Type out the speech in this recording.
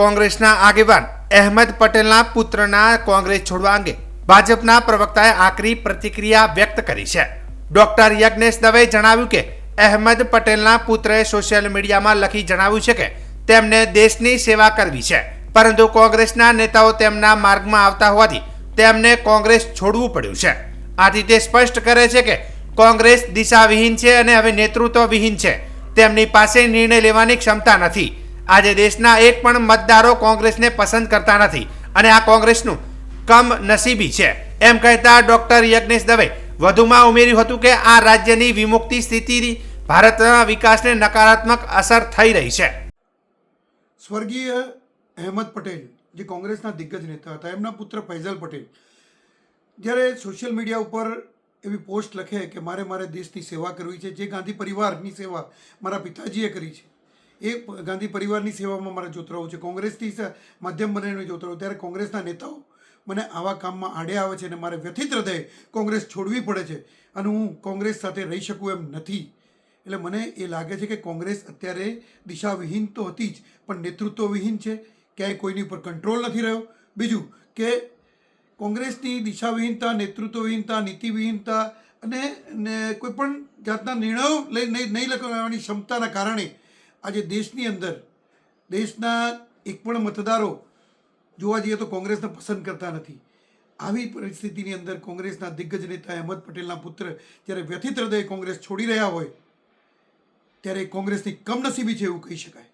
કોંગ્રેસના આગેવાન અહેમદ પટેલના પુત્રના કોંગ્રેસ છોડવા અંગે ભાજપના પ્રવક્તાએ આકરી પ્રતિક્રિયા વ્યક્ત કરી છે. ડોક્ટર યજ્ઞેશ દવેએ જણાવ્યું કે અહેમદ પટેલના પુત્રએ સોશિયલ મીડિયામાં લખી જણાવ્યું છે કે તેમને દેશની સેવા કરવી છે, પરંતુ કોંગ્રેસના નેતાઓ તેમના માર્ગમાં આવતા હોવાથી તેમને કોંગ્રેસ છોડવું પડ્યું છે. આથી તે સ્પષ્ટ કરે છે કે કોંગ્રેસ દિશાવિહીન છે અને હવે નેતૃત્વ વિહીન છે. તેમની પાસે નિર્ણય લેવાની ક્ષમતા નથી. આજે દેશના એક પણ મતદારો કોંગ્રેસને પસંદ કરતા નથી અને આ કોંગ્રેસનું કમ નસીબી છે. એમ કહેતા ડોક્ટર યજ્ઞેશ દવે વધુમાં ઉમેર્યું હતું કે આ રાજ્યની વિમુક્તિ સ્થિતિ ભારતના વિકાસને નકારાત્મક અસર થઈ રહી છે. સ્વર્ગીય અહેમદ પટેલ, જે કોંગ્રેસના દિગ્ગજ નેતા હતા, એમના પુત્ર ફૈઝલ પટેલ, જ્યારે સોશિયલ મીડિયા ઉપર એવી પોસ્ટ લખે કે મારે મારે દેશની સેવા કરવી છે, જે ગાંધી પરિવારની સેવા મારા પિતાજીએ કરી છે એ ગાંધી પરિવારની સેવામાં મારે જોતરાવું છે. કોંગ્રેસથી માધ્યમ બનીને જોતરાવું ત્યારે કોંગ્રેસના નેતાઓ મને આવા કામમાં આડે આવે છે અને મારે વ્યથિત હૃદય કોંગ્રેસ છોડવી પડે છે અને હું કોંગ્રેસ સાથે રહી શકું એમ નથી. એટલે મને એ લાગે છે કે કોંગ્રેસ અત્યારે દિશાવિહીન તો હતી જ, પણ નેતૃત્વવિહીન છે. ક્યાંય કોઈની ઉપર કંટ્રોલ નથી રહ્યો. બીજું કે કોંગ્રેસની દિશાવિહીનતા, નેતૃત્વવિહીનતા, નીતિવિહીનતા અને કોઈ પણ જાતના નિર્ણયો લઈ, નહીં નહીં લેવાની ક્ષમતાના કારણે આજે દેશની અંદર, દેશના એક પણ મતદારો જોવા જઈએ તો કોંગ્રેસને પસંદ કરતા નથી. આવી પરિસ્થિતિની અંદર કોંગ્રેસના દિગ્ગજ નેતા અહેમદ પટેલના પુત્ર જ્યારે વ્યથિત હૃદય કોંગ્રેસ છોડી રહ્યા હોય, ત્યારે કોંગ્રેસની કમનસીબી છે એવું કહી શકાય.